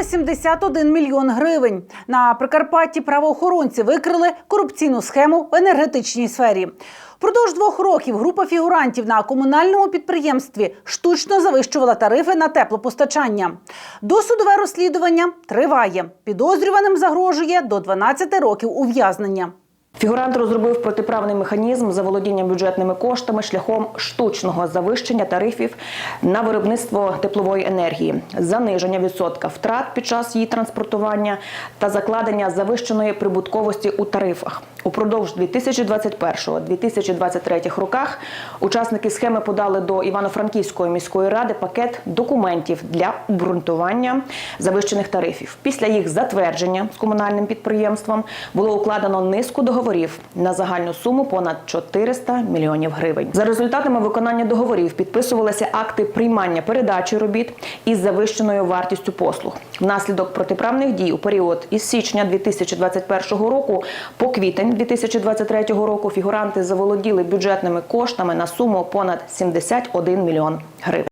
Вилучили 71 мільйон гривень. На Прикарпатті правоохоронці викрили корупційну схему в енергетичній сфері. Впродовж двох років група фігурантів на комунальному підприємстві штучно завищувала тарифи на теплопостачання. Досудове розслідування триває. Підозрюваним загрожує до 12 років ув'язнення. Фігурант розробив протиправний механізм заволодіння бюджетними коштами шляхом штучного завищення тарифів на виробництво теплової енергії, заниження відсотка втрат під час її транспортування та закладення завищеної прибутковості у тарифах. Упродовж 2021-2023 роках учасники схеми подали до Івано-Франківської міської ради пакет документів для обґрунтування завищених тарифів. Після їх затвердження з комунальним підприємством було укладено низку договорів на загальну суму понад 400 мільйонів гривень. За результатами виконання договорів підписувалися акти приймання передачі робіт із завищеною вартістю послуг. Внаслідок протиправних дій у період із січня 2021 року по квітень 2023 року фігуранти заволоділи бюджетними коштами на суму понад 71 мільйон гривень.